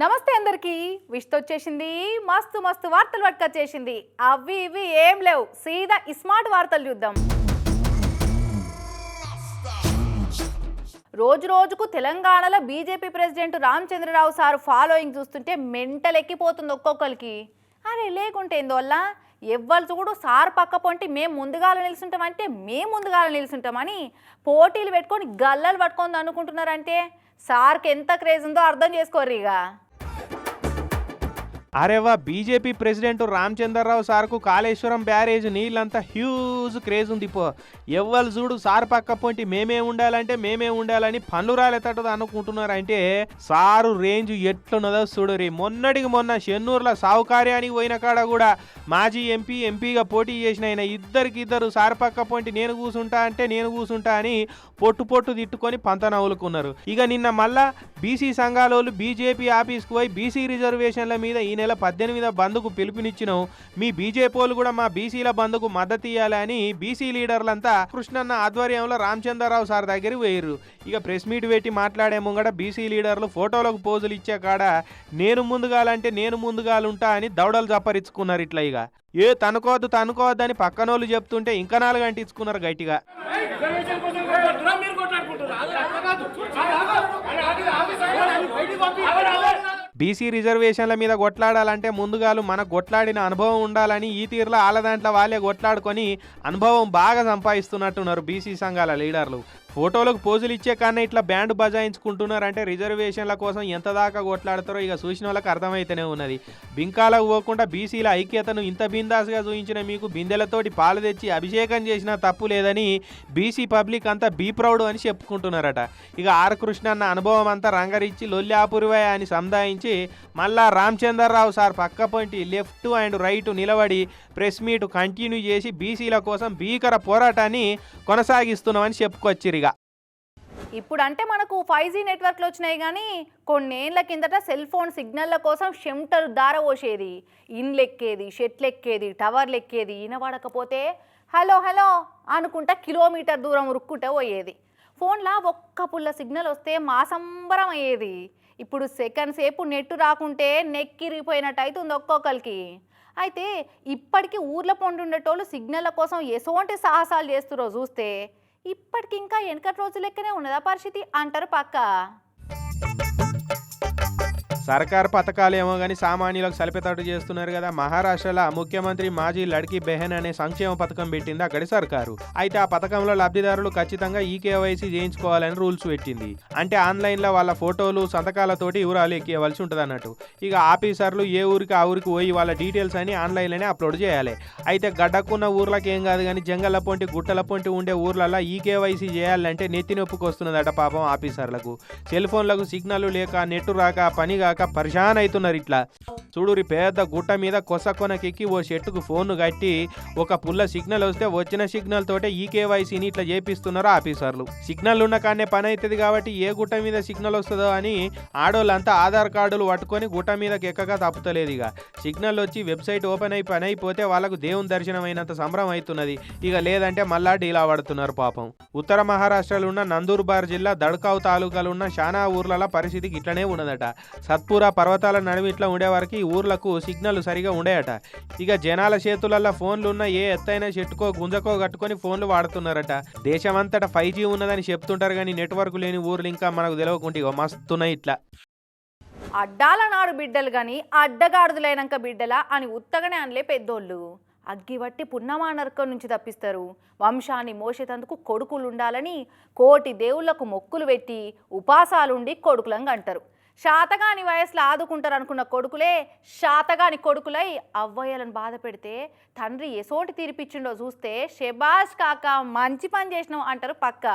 నమస్తే అందరికి. విష్తో వచ్చేసింది. మస్తు మస్తు వార్తలు పట్టుకొచ్చేసింది. అవి ఇవి ఏం లేవు. సీదా స్మార్ట్ వార్తలు చూద్దాం. రోజు రోజుకు తెలంగాణలో BJP president Ramachandra Rao sir following చూస్తుంటే మెంటల్ ఎక్కిపోతుంది ఒక్కొక్కరికి. అరే లేకుంటే ఎందువల్ల ఎవ్వరు చూడు సార్ పక్క పొంటి మేము ముందుగాల నిలుచుంటామంటే మేము ముందుగాల నిలుచుంటామని పోటీలు పెట్టుకొని గల్లలు పట్టుకొని అనుకుంటున్నారంటే సార్కి ఎంత క్రేజ్ ఉందో అర్థం చేసుకోర్రు ఇక అరేవా బీజేపీ ప్రెసిడెంట్ రామచంద్రరావు సార్కు కాళేశ్వరం బ్యారేజ్ నీళ్ళంతా హ్యూజ్ క్రేజ్ ఉంది పో. ఎవ్వరు చూడు సార్ పక్క పొంటి మేమే ఉండాలంటే మేమే ఉండాలని పనులు రాలేతటది అనుకుంటున్నారు. అంటే సారు రేంజ్ ఎట్లున్నదో చూడరి మొన్నటికి మొన్న చెన్నూరులో సావుకార్యానికి పోయిన కాడ కూడా మాజీ ఎంపీ ఎంపీగా పోటీ చేసిన ఆయన ఇద్దరికి ఇద్దరు సార్ పక్క పొంటి నేను కూసుంటా అంటే నేను కూసుంటా అని పొట్టు పొట్టు తిట్టుకొని పంత నవ్వులుకున్నారు. ఇక నిన్న మళ్ళా బీసీ సంఘాలోళ్ళు బీజేపీ ఆఫీస్కు పోయి బీసీ రిజర్వేషన్ల మీద ఈయన నెల పద్దెనిమిదో బంద్కు పిలుపునిచ్చినాం మీ బీజేపీలు కూడా మా బీసీల బంద్కు మద్దతు ఇవ్వాలని బీసీ లీడర్లంతా కృష్ణన్న ఆధ్వర్యంలో రామచంద్రరావు సార్ దగ్గరికి పోయిర్రు ఇక ప్రెస్ మీట్ పెట్టి మాట్లాడే ముంగడ బీసీ లీడర్లు ఫోటోలకు పోజులు ఇచ్చే కాడ నేను ముందుగాలంటే నేను ముందుగాలుంటా అని దౌడలు చప్పరించుకున్నారు ఇట్లా ఇక ఏ తనుకోవద్దు తనుకోవద్దు అని పక్కనోళ్ళు చెప్తుంటే ఇంకా నాలుగు అంటించుకున్నారు గట్టిగా రిజర్వేషన్ బీసీ రిజర్వేషన్ల మీద కొట్లాడాలంటే ముందుగాలు మన కొట్లాడిన అనుభవం ఉండాలని ఈ తీరులో వాళ్ళ దాంట్లో వాళ్ళే కొట్లాడుకొని అనుభవం బాగా సంపాదిస్తున్నట్టున్నారు బీసీ సంఘాల లీడర్లు. ఫోటోలకు పోజులు ఇచ్చే కన్నా ఇట్లా బ్యాండ్ బజాయించుకుంటున్నారంటే రిజర్వేషన్ల కోసం ఎంత దాకా కొట్లాడతారో ఇక చూసిన వాళ్ళకి అర్థమైతేనే ఉన్నది. బింకాలకు పోకుండా బీసీల ఐక్యతను ఇంత బిందాసుగా చూపించిన మీకు బిందెలతోటి పాలు తెచ్చి అభిషేకం చేసినా తప్పు లేదని బీసీ పబ్లిక్ అంతా బీ ప్రౌడ్ అని చెప్పుకుంటున్నారట. ఇక ఆర్ కృష్ణ అన్న అనుభవం అంతా రంగరిచ్చి లొల్లాపురివాయ అని సంధాయించి మళ్ళా రామచంద్రరావు సార్ పక్క పొంటి లెఫ్ట్ అండ్ రైట్ నిలబడి ప్రెస్ మీట్ కంటిన్యూ చేసి బీసీల కోసం భీకర పోరాటాన్ని కొనసాగిస్తున్నామని చెప్పుకొచ్చిరి ఇప్పుడు అంటే మనకు ఫైవ్ జీ నెట్వర్క్లు వచ్చినాయి కానీ కొన్నేళ్ళ కిందట సెల్ ఫోన్ సిగ్నల్ల కోసం షెమ్టర్ దార పోసేది. ఇండ్లు ఎక్కేది షెట్లు ఎక్కేది టవర్లు ఎక్కేది వినబడకపోతే హలో హలో అనుకుంటా కిలోమీటర్ దూరం ఉరుక్కుంటే పోయేది. ఫోన్లా ఒక్క పుల్ల సిగ్నల్ వస్తే మా సంబరం అయ్యేది. ఇప్పుడు సెకండ్ సేపు నెట్ రాకుంటే నెక్కిరిగిపోయినట్టు అవుతుంది ఒక్కొక్కరికి. అయితే ఇప్పటికీ ఊర్లో పండుండేటోళ్ళు సిగ్నల్ల కోసం ఎసోంటి సాహసాలు చేస్తురో చూస్తే ఇప్పటికింకా వెనకటి రోజు లెక్కనే ఉన్నదా పరిస్థితి? అంటారు పక్క. సర్కార్ పథకాలు ఏమో కానీ సామాన్యులకు సలిపేటట్టు చేస్తున్నారు కదా. మహారాష్ట్రలో ముఖ్యమంత్రి మాజీ లడ్కీ బెహెన్ అనే సంక్షేమ పథకం పెట్టింది అక్కడి సర్కారు. అయితే ఆ పథకంలో లబ్ధిదారులు ఖచ్చితంగా ఈ కేవైసీ చేయించుకోవాలని రూల్స్ పెట్టింది. అంటే ఆన్లైన్లో వాళ్ళ ఫోటోలు సంతకాలతోటి వివరాలు ఎక్కేవలసి ఉంటుంది అన్నట్టు. ఇక ఆఫీసర్లు ఏ ఊరికి ఆ ఊరికి పోయి వాళ్ళ డీటెయిల్స్ అని ఆన్లైన్లోనే అప్లోడ్ చేయాలి. అయితే గడ్డకున్న ఊర్లకు ఏం కాదు కానీ జంగల పొంటి గుట్టల పొంటి ఉండే ఊర్లలో ఈ కేవైసీ చేయాలంటే నెత్తి నొప్పుకు వస్తున్నదట పాపం ఆఫీసర్లకు. సెల్ ఫోన్లకు సిగ్నల్ లేక నెట్టు రాక పని కాక పరిశాన్ అవుతున్నారు ఇట్లా. చూడురి పెద్ద గుట్ట మీద కొస కొనకెక్కి ఓ చెట్టుకు ఫోన్ కట్టి ఒక పుల్ల సిగ్నల్ వస్తే వచ్చిన సిగ్నల్ తోటే ఈ కేవైసీని ఇట్లా చేపిస్తున్నారు ఆఫీసర్లు. సిగ్నల్ ఉన్న కానే పని అవుతుంది కాబట్టి ఏ గుట్ట మీద సిగ్నల్ వస్తుందో అని ఆడోళ్ళంతా ఆధార్ కార్డులు పట్టుకొని గుట్ట మీదకి ఎక్కగా తప్పుతలేదు ఇక సిగ్నల్ వచ్చి వెబ్సైట్ ఓపెన్ అయి పని అయిపోతే వాళ్ళకు దేవుని దర్శనం అయినంత సంబరం అవుతున్నది ఇక లేదంటే మళ్ళా డీలా పడుతున్నారు పాపం. ఉత్తర మహారాష్ట్రలో ఉన్న నందూర్బార్ జిల్లా దడ్కావ్ తాలూకాలో ఉన్న శానా ఊర్లలో పరిస్థితికి ఇట్లనే ఉన్నదట. సత్పూర పర్వతాల నడుము ఇట్లా ఉండేవారికి ఊర్లకు సిగ్నల్ సరిగా ఉండేయట. ఇక జనాల చేతులలో ఫోన్లు ఉన్న ఏ ఎత్తైన చెట్టుకో గుంజకో కట్టుకొని ఫోన్లు వాడుతున్నారట. దేశమంతటా ఫైవ్ జీ ఉన్నదని చెప్తుంటారు కానీ నెట్వర్క్ లేని ఊర్లు ఇంకా మనకు తెలియకుండా మస్తున్నాయి ఇట్లా. అడ్డాల నాడు బిడ్డలు కానీ అడ్డగాడుదులైనాక బిడ్డలా అని ఉత్తగనే అనలే పెద్దోళ్ళు. అగ్గివట్టి పున్నమా నరకం నుంచి తప్పిస్తారు. వంశాన్ని మోసేటందుకు కొడుకులు ఉండాలని కోటి దేవుళ్ళకు మొక్కులు పెట్టి ఉపాసాలుండి కొడుకులంగా అంటారు శాతగాని వయసులో ఆదుకుంటారు అనుకున్న కొడుకులే శాతగాని కొడుకులై అవ్వయ్యలను బాధ పెడితే తండ్రి ఎసోటి తీర్పిచ్చిండో చూస్తే షెబాష్ కాక మంచి పని చేసినాం అంటారు పక్క.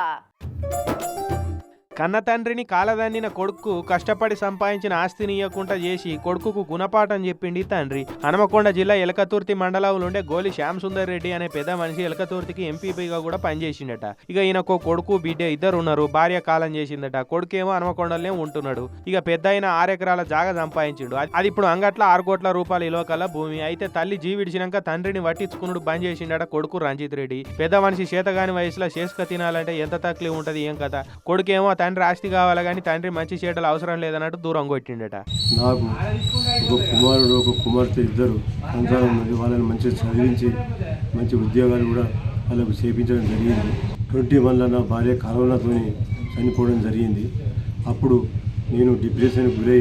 కన్న తండ్రిని కాలదండిన కొడుకు కష్టపడి సంపాదించిన ఆస్తిని ఇవ్వకుండా చేసి కొడుకుకు గుణపాఠం చెప్పింది తండ్రి. హనుమకొండ జిల్లా ఎలకతుర్తి మండలంలో ఉండే గోలి శ్యామ్ సుందర్ రెడ్డి అనే పెద్ద మనిషి ఎలకతుర్తికి ఎంపీపీగా కూడా పనిచేసిండట. ఇక ఈయనకు కొడుకు బిడ్డ ఇద్దరు ఉన్నారు భార్య కాలం చేసిందట. కొడుకేమో హనుమకొండలనే ఉంటున్నాడు. ఇక పెద్ద అయిన ఆరు ఎకరాల జాగా సంపాదించిండు. అది- అది ఇప్పుడు అంగట్ల ఆరు కోట్ల రూపాయల ఇలోకల భూమి. అయితే తల్లి జీవిడిచినాక తండ్రిని వట్టించుకున్నాడు బంద్ చేసిండట కొడుకు రంజిత్ రెడ్డి. పెద్ద మనిషి చేతగాని వయసులో చేసుక తినాలంటే ఎంత తక్లీఫ్ ఉంటది ఏం కథ? కొడుకేమో తండ్రి ఆస్తి కావాలి కానీ తండ్రి మంచి చేయటలు అవసరం లేదన్నట్టు దూరం కొట్టిండట. నాకు ఒక కుమారుడు ఒక కుమార్తె ఇద్దరు సంతానం ఉంది వాళ్ళని మంచిగా చదివించి మంచి ఉద్యోగాలు కూడా వాళ్ళకు చేపించడం జరిగింది. ట్వంటీ వన్లో నా భార్య కరోనాతో చనిపోవడం జరిగింది. అప్పుడు నేను డిప్రెషన్కి గురై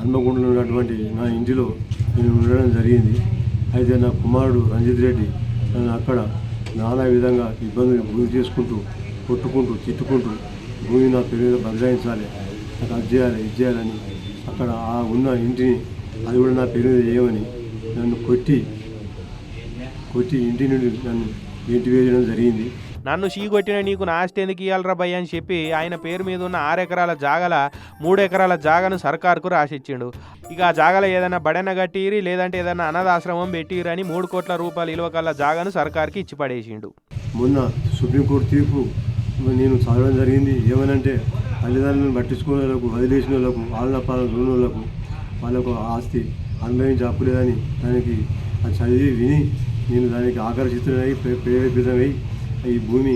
హన్మగుండలో ఉన్నటువంటి నా ఇంటిలో నేను ఉండడం జరిగింది. అయితే నా కుమారుడు రంజిత్ రెడ్డి నన్ను అక్కడ నానా విధంగా ఇబ్బందులు గురి చేసుకుంటూ కొట్టుకుంటూ తిట్టుకుంటూ భూమి నా పేరు బదలాయించాలి. నాకు అది చేయాలి ఇది చేయాలని అక్కడ ఆ ఉన్న ఇంటిని అది కూడా నా పేరు చేయమని నన్ను కొట్టి కొట్టి ఇంటి నుండి నన్ను ఇంటి వేయడం జరిగింది. నన్ను చీకొట్టిన నీకు నా ఆస్తి ఎందుకు ఇవ్వాలరా భయ్య అని చెప్పి ఆయన పేరు మీద ఉన్న ఆరు ఎకరాల జాగల మూడు ఎకరాల జాగను సర్కార్కు రాసిచ్చిండు. ఇక ఆ జాగల ఏదైనా బడెన కట్టిరి లేదంటే ఏదైనా అనాథాశ్రమం పెట్టిరి అని మూడు కోట్ల రూపాయలు ఇలువ జాగను సర్కార్కి ఇచ్చి పడేసిండు మొన్న సుప్రీంకోర్టు తీర్పు నేను చదవడం జరిగింది. ఏమనంటే తల్లిదండ్రులను పట్టించుకునే వాళ్ళకు వదిలేసిన వాళ్ళకు వాళ్ళ పాలన చూడని వాళ్ళకు వాళ్ళకు ఆస్తి అనుభవించి అప్పులేదని దానికి అది చదివి విని నేను దానికి ఆకర్షితులై ప్రేరేపితమై ఈ భూమి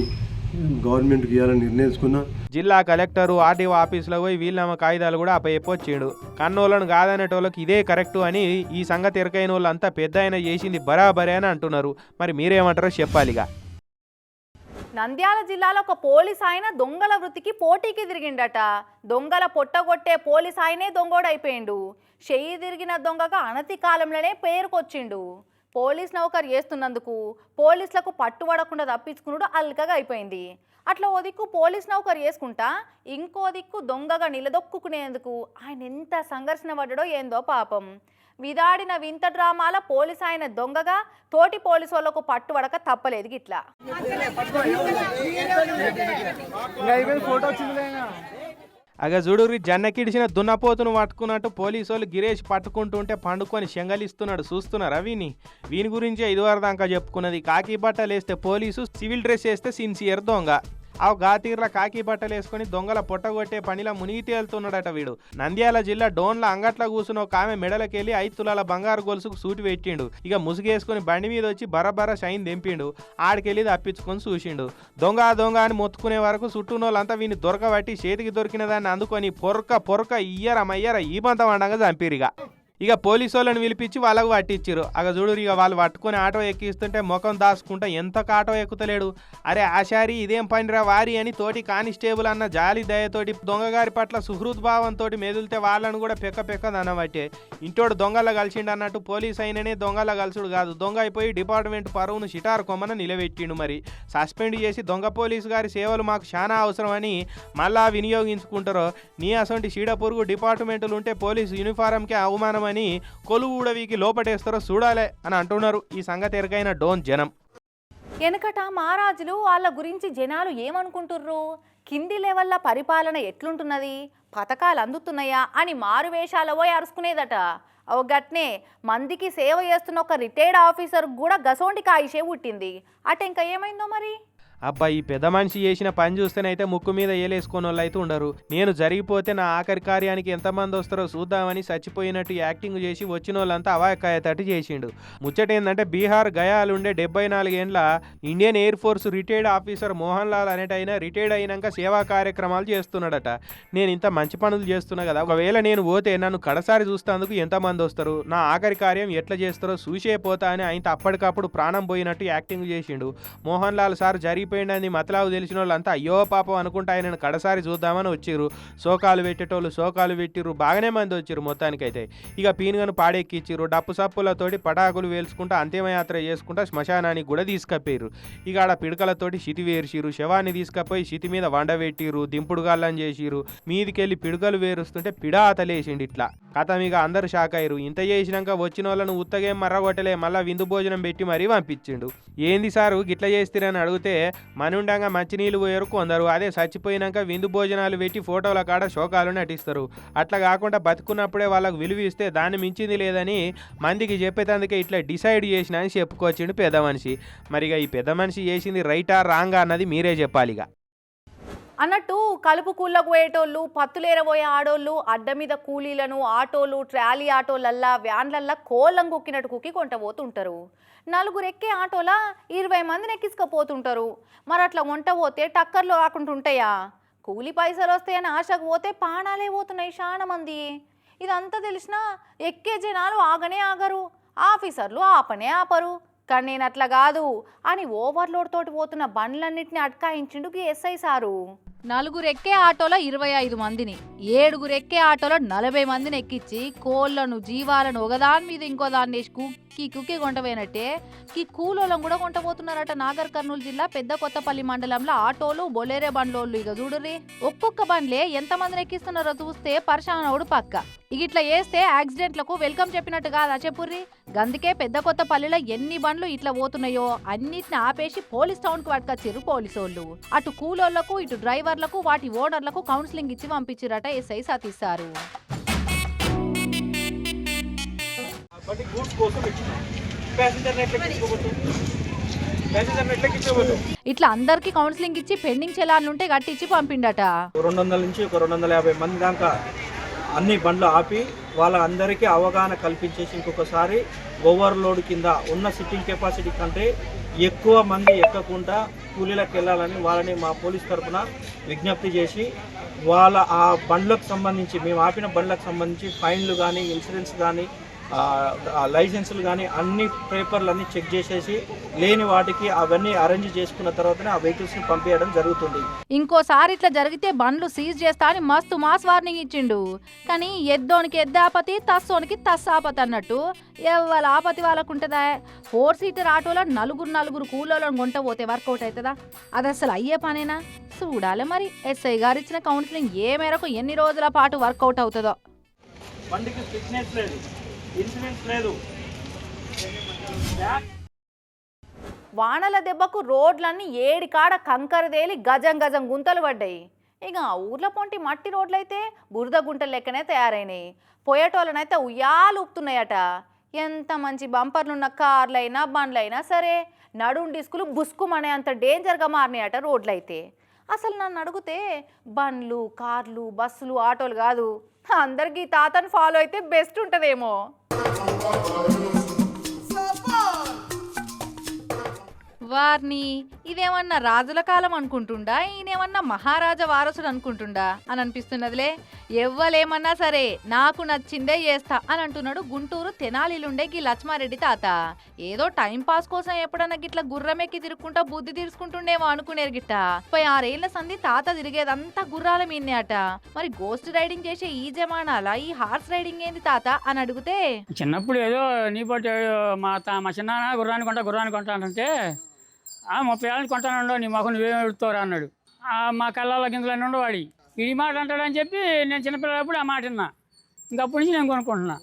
గవర్నమెంట్కి ఇవ్వాలని నిర్ణయించుకున్నా. జిల్లా కలెక్టరు ఆర్డీఓ ఆఫీసులో పోయి వీళ్ళమ్మ కాగితాలు కూడా అప్పచెప్పొచ్చిండు కన్నోళ్ళను కాదనేటోళ్ళకి ఇదే కరెక్టు అని ఈ సంగతి ఎరకైన వాళ్ళంతా పెద్ద ఆయన చేసింది బరాబరే అని అంటున్నారు. మరి మీరేమంటారో చెప్పాలిగా. నంద్యాల జిల్లాలో ఒక పోలీస్ ఆయన దొంగల వృత్తికి పోటీకి తిరిగిండట. దొంగల పొట్టగొట్టే పోలీస్ ఆయనే దొంగోడైపోయిండు. చెయ్యి తిరిగిన దొంగగా అనతి కాలంలోనే పేరుకొచ్చిండు. పోలీస్ నౌకరు చేస్తున్నందుకు పోలీసులకు పట్టుబడకుండా తప్పించుకున్నాడు అల్కగా అయిపోయింది. అట్లా ఓ దిక్కు పోలీస్ నౌకరు చేసుకుంటా ఇంకో దిక్కు దొంగగా నిలదొక్కునేందుకు ఆయన ఎంత సంఘర్షణ పడ్డాడో ఏందో పాపం. విదాడిన వింత డ్రామాల పోలీస్ ఆయన దొంగగా తోటి పోలీసు వాళ్ళకు పట్టుబడక తప్పలేదు గిట్లా. అగ చూడురి జన్నకిడిసిన దున్నపోతును పట్టుకున్నట్టు పోలీసు వాళ్ళు గిరేష్ పట్టుకుంటుంటే పండుకొని శంగలిస్తున్నాడు. చూస్తున్నారా వీని? వీని గురించి ఐదు వారం దాకా చెప్పుకున్నది. కాకి బట్టలు వేస్తే పోలీసు సివిల్ డ్రెస్ వేస్తే సిన్సియర్ దొంగ. ఆ గాతీర్ల కాకి బట్టలు వేసుకొని దొంగల పొట్టగొట్టే పనిలా మునిగి తేలుతున్నాడట వీడు. నంద్యాల జిల్లా డోన్ల అంగట్ల కూసున్న ఒక ఆమె మెడలకెళ్ళి ఐదు తులాల బంగారు గొలుసుకు సూటి పెట్టిండు. ఇక ముసుగేసుకొని బండి మీద వచ్చి బరబర షైన్ దింపిండు ఆడికెళ్ళి తప్పించుకొని చూసిండు. దొంగ దొంగ అని మొత్తుకునే వరకు చుట్టూనోళ్ళంతా వీని దొరకబట్టి చేతికి దొరికిన దాన్ని అందుకొని పొరక పొరక ఇయ్యర మయ్యర ఈ బంత వండగా చంపిరిగా ఇక పోలీసు వాళ్ళని పిలిపించి వాళ్ళకు పట్టించారు అగ చూడు ఇక వాళ్ళు పట్టుకొని ఆటో ఎక్కిస్తుంటే ముఖం దాచుకుంటా ఎంత ఆటో ఎక్కుతలేడు. అరే ఆశారి ఇదేం పనిరా వారి అని తోటి కానిస్టేబుల్ అన్న జాలి దయతోటి దొంగగారి పట్ల సుహృద్భావంతో మెదిలితే వాళ్ళను కూడా పెక్క పెక్క దనబట్టే ఇంటోడు దొంగల కలిసిండు అన్నట్టు పోలీస్ అయిననే దొంగల కలుసుడు కాదు. దొంగ అయిపోయి డిపార్ట్మెంట్ పరువును షిటార్ కొమ్మన నిలబెట్టిండు మరి. సస్పెండ్ చేసి దొంగ పోలీసు గారి సేవలు మాకు చాలా అవసరమని మళ్ళా వినియోగించుకుంటారో. నీ అసొంటి చీడ పురుగు డిపార్ట్మెంట్లు ఉంటే పోలీసు యూనిఫారంకే అని కొలువు ఊడవికి లోపటేస్తారో చూడాలే అని అంటున్నారు. ఈ సంగతి ఎరకైన డోన్ జనం. వెనకట మహారాజులు వాళ్ళ గురించి జనాలు ఏమనుకుంటుర్రు? కింది లెవెల్ల పరిపాలన ఎట్లుంటున్నది? పథకాలు అందుతున్నాయా? అని మారు వేషాల పోయి అరుచుకునేదట ఓ గట్నే మందికి సేవ చేస్తున్న ఒక రిటైర్డ్ ఆఫీసర్ కూడా గసోంటి కాయిషే పుట్టింది. అట ఇంకా ఏమైందో మరి? అబ్బా ఈ పెద్ద మనిషి చేసిన పని చూస్తేనైతే ముక్కు మీద ఏలేసుకొని వాళ్ళు అయితే ఉండరు. నేను జరిగిపోతే నా ఆఖరి కార్యానికి ఎంతమంది వస్తారో చూద్దామని చచ్చిపోయినట్టు యాక్టింగ్ చేసి వచ్చిన వాళ్ళంతా అవాయకాయతట్టు చేసిండు. ముచ్చట ఏంటంటే బీహార్ గయాలు ఉండే డెబ్బై నాలుగేండ్ల Indian Air Force retired officer Mohan Lal అనేటైన retired అయినాక సేవా కార్యక్రమాలు చేస్తున్నాడట. నేను ఇంత మంచి పనులు చేస్తున్నా కదా ఒకవేళ నేను పోతే నన్ను కడసారి చూస్తేందుకు ఎంతమంది వస్తారు? నా ఆఖరి కార్యం ఎట్లా చేస్తారో చూసే పోతా అని ఆయన అప్పటికప్పుడు ప్రాణం పోయినట్టు యాక్టింగ్ చేసిండు. మోహన్ లాల్ సార్ జరిగి జరిగిపోయిందని మతలావు తెలిసిన వాళ్ళంతా అయ్యో పాపం అనుకుంటా ఆయనను కడసారి చూద్దామని వచ్చిర్రు. శోకాలు పెట్టేటోళ్ళు శోకాలు పెట్టిర్రు. బాగానే మంది వచ్చిర్రు మొత్తానికైతే. ఇక పీనుగను పాడెక్కిచ్చిర్రు. డప్పు సప్పులతోటి పటాకులు వేల్చుకుంటా అంతిమయాత్ర చేసుకుంటా శ్మశానానికి కూడా తీసుకపోయారు ఇక ఆడ పిడకలతోటి శితి వేర్చిరు శవాన్ని తీసుకపోయి శితి మీద వండబెట్టిర్రు. దింపుడు గాళ్ళని చేసిర్రు. మీదికెళ్ళి పిడుకలు వేరుస్తుంటే పిడా అతలేసిండు ఇట్లా. కథ ఇక అందరు షాక్ అయ్యారు ఇంత చేసినాక వచ్చిన వాళ్ళను ఉత్తగేం మర్రగొట్టలే. మళ్ళా విందు భోజనం పెట్టి మరీ పంపించిండు. ఏంది సారు? గిట్ల చేస్తారని అడిగితే మనుండంగా మంచినీళ్ళు పోయారు కొందరు. అదే చచ్చిపోయినాక విందు భోజనాలు పెట్టి ఫోటోల కాడ శోకాలు నటిస్తారు. అట్లా కాకుండా బతుకున్నప్పుడే వాళ్ళకు విలువ ఇస్తే దాన్ని మించింది లేదని మందికి చెప్పేటందుకే ఇట్లా డిసైడ్ చేసిన అని చెప్పుకొచ్చిండు పెద్ద మనిషి. మరిగా ఈ పెద్ద మనిషి చేసింది రైటా రాంగా అన్నది మీరే చెప్పాలి ఇక అన్నట్టు కలుపు కూళ్ళకు పోయేటోళ్ళు పత్తులేరబోయే ఆడోళ్ళు అడ్డ మీద కూలీలను ఆటోలు ట్రాలీ ఆటోలల్లా వ్యాన్లల్లా కోళ్ళం కుక్కినట్టు కుక్కి కొంటపోతుంటారు నలుగురు ఎక్కే ఆటోలా ఇరవై మందిని ఎక్కించుకపోతుంటారు. మరి అట్లా వంట పోతే టక్కర్లు రాకుండా ఉంటాయా కూలి పైసలు వస్తాయని ఆశకు పోతే పాణాలే పోతున్నాయి చాలా మంది ఇదంతా తెలిసినా ఎక్కే జనాలు ఆగనే ఆగరు ఆఫీసర్లు ఆపనే ఆపరు. కానీ నేను అట్లా కాదు అని ఓవర్లోడ్ తోటి పోతున్న బండ్లన్నింటినీ అట్కాయించిండు ఎస్ఐ సారు. నలుగురు ఎక్కే ఆటోలో ఇరవై ఐదు మందిని ఏడుగురు ఎక్కే ఆటోలో నలభై మందిని ఎక్కించి కోళ్ళను జీవాలను ఒకదాని మీద ఇంకో దాన్ని వేసి కుక్కి కుక్కి కొంటపోయినట్టే ఈ కూలోళ్ళం కూడా కొంటపోతున్నారట నాగర్ కర్నూలు జిల్లా పెద్ద కొత్తపల్లి మండలంలో ఆటోలు బొలేరే బండ్లోళ్ళు. ఇక చూడరి ఒక్కొక్క బండ్లే ఎంత మందిని ఎక్కిస్తున్నారో చూస్తే పరశానవుడు పక్క. ఇక ఇట్లా వేస్తే యాక్సిడెంట్లకు వెల్కమ్ చెప్పినట్టు కాదా చెప్పుర్రి? గందుకే పెద్ద కొత్త పల్లెలో ఎన్ని బండ్లు ఇట్లా పోతున్నాయో అన్నిటిని ఆపేసి పోలీస్ టౌన్కు పట్టుకొచ్చారు పోలీసోళ్ళు. అటు కూలోళ్ళకు ఇటు డ్రైవర్లకు వాటి ఓనర్లకు కౌన్సిలింగ్ ఇచ్చి పంపించారట ఎస్ఐ సతీసారు గూడ్స్ కోసం ఇచ్చినాం ప్యాసింజర్ ఎట్లా ఇట్లా అందరికి కౌన్సిలింగ్ ఇచ్చి పెండింగ్ చెలాన్లుంటే కట్టించి పంపిండట. రెండు వందల నుంచి ఒక రెండు వందల యాభై మంది దాకా అన్ని బండ్లు ఆపి వాళ్ళ అందరికీ అవగాహన కల్పించేసి ఇంకొకసారి ఓవర్లోడ్ కింద ఉన్న సిట్టింగ్ కెపాసిటీ కంటే ఎక్కువ మంది ఎక్కకుండా కూలీలకు వెళ్ళాలని వాళ్ళని మా పోలీస్ తరఫున విజ్ఞప్తి చేసి వాళ్ళ ఆ బండ్లకు సంబంధించి మేము ఆపిన బండ్లకు సంబంధించి ఫైన్లు కానీ ఇన్సూరెన్స్ కానీ లైసెన్సులు కానీ అన్ని పేపర్లు అన్ని చెక్ చేసేసి లేని వాటికి అవన్నీ అరేంజ్ చేసుకున్న తర్వాతనే ఆ వెహికల్స్ని పంపించడం జరుగుతుంది. ఇంకోసారి ఇట్లా జరిగితే బండ్లు సీజ్ చేస్తా అని మస్తు మాస్ వార్నింగ్ ఇచ్చిండు. కానీ ఎద్దోనికి ఎద్దాపతి తస్సోనికి తస్సాపతి అన్నట్టు ఎవరి ఆపతి వాళ్ళకు ఉంటుందా ఫోర్ సీటర్ ఆటోలో నలుగురు నలుగురు కూలోళ్ళని కొంట పోతే వర్కౌట్ అవుతుందా అది అసలు అయ్యే పనేనా? చూడాలి మరి. ఎస్ఐ గారు ఇచ్చిన కౌన్సిలింగ్ ఏ మేరకు ఎన్ని రోజుల పాటు వర్కౌట్ అవుతుందో. బండికి ఫిట్నెస్ లేదు. ఇన్సూరెన్స్ లేదు. వానల దెబ్బకు రోడ్లన్నీ ఏడికాడ కంకరదేలి గజం గజం గుంతలు పడ్డాయి. ఇక ఆ ఊర్ల పొంటి మట్టి రోడ్లైతే బురద గుంటలు లెక్కనే తయారైనాయి. పోయేటోళ్ళనైతే ఉయ్యాలు ఊపుతున్నాయట. ఎంత మంచి బంపర్లున్న కార్లైనా బండ్లైనా సరే నడుం డిస్కులు బుస్కుమనే అంత డేంజర్గా మారినాయట రోడ్లైతే. అసలు నన్ను అడిగితే బండ్లు కార్లు బస్సులు ఆటోలు కాదు. అందరికీ ఈ తాతను ఫాలో అయితే బెస్ట్ ఉంటుందేమో. వారిని ఇదేమన్నా రాజుల కాలం అనుకుంటుండా? ఈయనేమన్నా మహారాజా వారసుడు అనుకుంటుండా? అని అనిపిస్తున్నదిలే. ఎవ్వలేమన్నా సరే నాకు నచ్చిందే చేస్తా అని అంటున్నాడు గుంటూరు తెనాలిలుండే గీ లక్ష్మారెడ్డి తాత. ఏదో టైం పాస్ కోసం ఎప్పుడన్నా గిట్ల గుర్రమెక్కి తిరుక్కుంటా బుద్ధి తీర్చుకుంటుండేమో అనుకునేరు గిట్ట. ముప్పై ఆరేళ్ళ సంధి తాత తిరిగేదంతా గుర్రాల మీన్నే అట మరి గోస్ట్ రైడింగ్ చేసే ఈ జమానాల? ఈ హార్స్ రైడింగ్ ఏంది తాత? అని అడిగితే చిన్నప్పుడు ఏదో నీ పాటు మా తా మా చిన్న గుర్రాన్ని కొంటా గుర్రాన్ని కొంటానంటే అంటే ముప్పై ఏళ్ళని కొంటానండో నీ మొహం నువ్వేం ఎడుతావురా అన్నాడు. మా కళ్ళల్లో గింజలన్నీ ఉండవాడి ఈ మాట అంటాడని చెప్పి నేను చిన్నపిల్లప్పుడు ఆ మాట విన్నా. ఇంకప్పటి నుంచి నేను కొనుక్కుంటున్నా.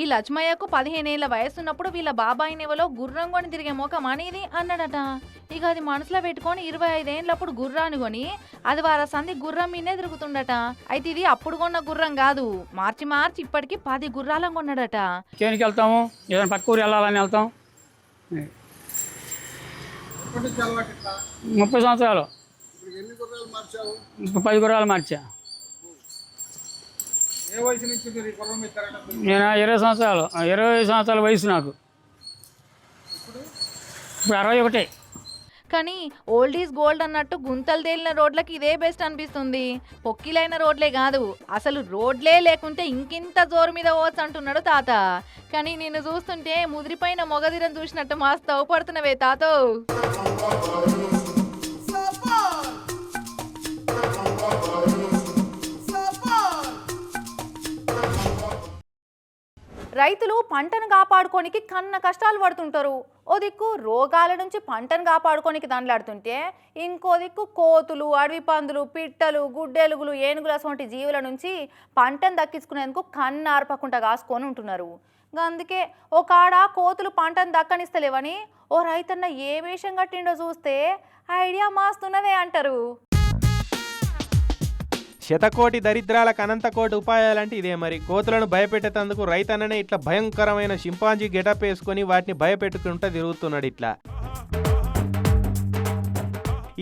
ఈ లక్ష్మయ్యకు పదిహేనేళ్ళ వయసున్నప్పుడు వీళ్ళ బాబాయి నెవలో గుర్రం కొని తిరిగే మొఖం అనేది అన్నాడట. ఇక అది మనసులో పెట్టుకొని ఇరవై ఐదేళ్ళప్పుడు గుర్రాన్ని కొని అది వార సంధి గుర్రం మీదే తిరుగుతుండట. అయితే ఇది అప్పుడు కొన్న గుర్రం కాదు. మార్చి మార్చి ఇప్పటికి పది గుర్రాలను కొన్నాడట. చేనికి వెళ్తాము ఏదైనా పక్క ఊరు వెళ్ళాలని వెళ్తాం. ముప్పై సంవత్సరాలు. పది గుర్రాలు మార్చా. ఏ వయసు నుంచి మీరు ఈ గుర్రం ఎత్తారట? నేను ఇరవై సంవత్సరాలు ఇరవై సంవత్సరాల వయసు నాకు. ఇప్పుడు? అరవై ఒకటే. కానీ ఓల్డ్ ఈజ్ గోల్డ్ అన్నట్టు గుంతలు తేలిన రోడ్లకి ఇదే బెస్ట్ అనిపిస్తుంది. పొక్కిలైన రోడ్లే కాదు అసలు రోడ్లే లేకుంటే ఇంకింత జోరు మీద పోవచ్చు అంటున్నాడు తాత. కానీ నిన్ను చూస్తుంటే ముదిరిపోయిన మొగదిరం చూసినట్టు మాస్తవ పడుతున్నవే తాతో రైతులు పంటను కాపాడుకోనికి కన్న కష్టాలు పడుతుంటారు. ఓ దిక్కు రోగాల నుంచి పంటను కాపాడుకోనికి దండలాడుతుంటే ఇంకో దిక్కు కోతులు అడవి పందులు పిట్టలు గుడ్డెలుగులు ఏనుగులు అటువంటి జీవుల నుంచి పంటను దక్కించుకునేందుకు కన్ను ఆర్పకుండా కాసుకొని ఉంటున్నారు. అందుకే ఒక ఆడ కోతులు పంటను దక్కనిస్తలేవని ఓ రైతన్న ఏ వేషం కట్టిండో చూస్తే ఐడియా మాస్తున్నదే అంటారు. శతకోటి దరిద్రాలకు అనంతకోటి ఉపాయాలంటే ఇదే మరి. కోతులను భయపెట్టేటందుకు రైతన్ననే ఇట్లా భయంకరమైన షింపాంజీ గెటప్ వేసుకొని వాటిని భయపెట్టుకుంటూ తిరుగుతున్నాడు ఇట్లా.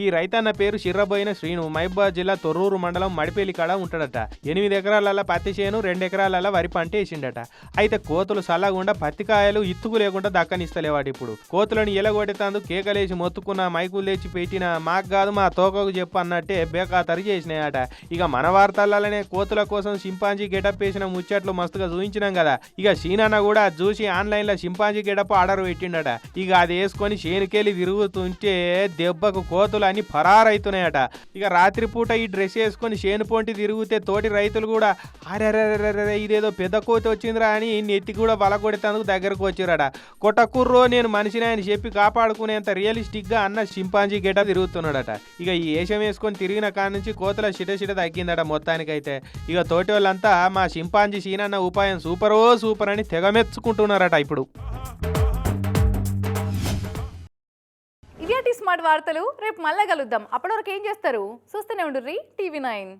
ఈ రైతన్న పేరు చిర్రబోయిన శ్రీను. మహబాద్ జిల్లా తొర్రూరు మండలం మడిపేలి కాడ ఉంటాడట. ఎనిమిది ఎకరాల పత్తి చేను రెండు ఎకరాల వరి పంట వేసిండట. అయితే కోతులు సల్లగుండా పత్తి కాయలు ఇత్తుకు లేకుండా దక్కనిస్తలేవాడు ఇప్పుడు. కోతులను ఎలగొట్టేందుకు కేకలేసి మొత్తుకున్న మైకులు తెచ్చి పెట్టిన మాకు కాదు మా తోకకు చెప్పు అన్నట్టే బేకాతరి చేసినాయట. ఇక మన వార్తలనే కోతుల కోసం సింపాంజీ గెటప్ వేసిన ముచ్చట్లు మస్తుగా చూపించినాం కదా. ఇక షీనన్న కూడా చూసి ఆన్లైన్లో సింపాంజీ గెటప్ ఆర్డర్ పెట్టిండట. ఇక అది వేసుకొని చేనుకెళ్ళి తిరుగుతుంటే దెబ్బకు కోతులు అన్ని పరారైతున్నాయట ఇక రాత్రిపూట ఈ డ్రెస్ వేసుకొని చేను పొంటి తిరిగితే తోటి రైతులు కూడా అరే ఇదేదో పెద్ద కోతి వచ్చిందిరా అని నెత్తి కూడా బలకొడేందుకు దగ్గరకు వచ్చిరట. కొట్టకుర్రో నేను మనిషిని ఆయన చెప్పి కాపాడుకునేంత రియలిస్టిక్గా అన్న సింపాంజీ గెటప్ తిరుగుతున్నాడట. ఇక ఈ వేషం వేసుకొని తిరిగిన కాడ నుంచి కోతల చిట తగ్గిందట మొత్తానికైతే. ఇక తోటి వాళ్ళంతా మా సింపాంజీ సీనన్న ఉపాయం సూపరో సూపర్ అని తెగమెచ్చుకుంటున్నారట ఇప్పుడు. స్మార్ట్ వార్తలు రేపు మళ్ళా కలుద్దాం. అప్పటివరకు ఏం చేస్తారు? చూస్తూనే ఉండుర్రీ టీవీ నైన్.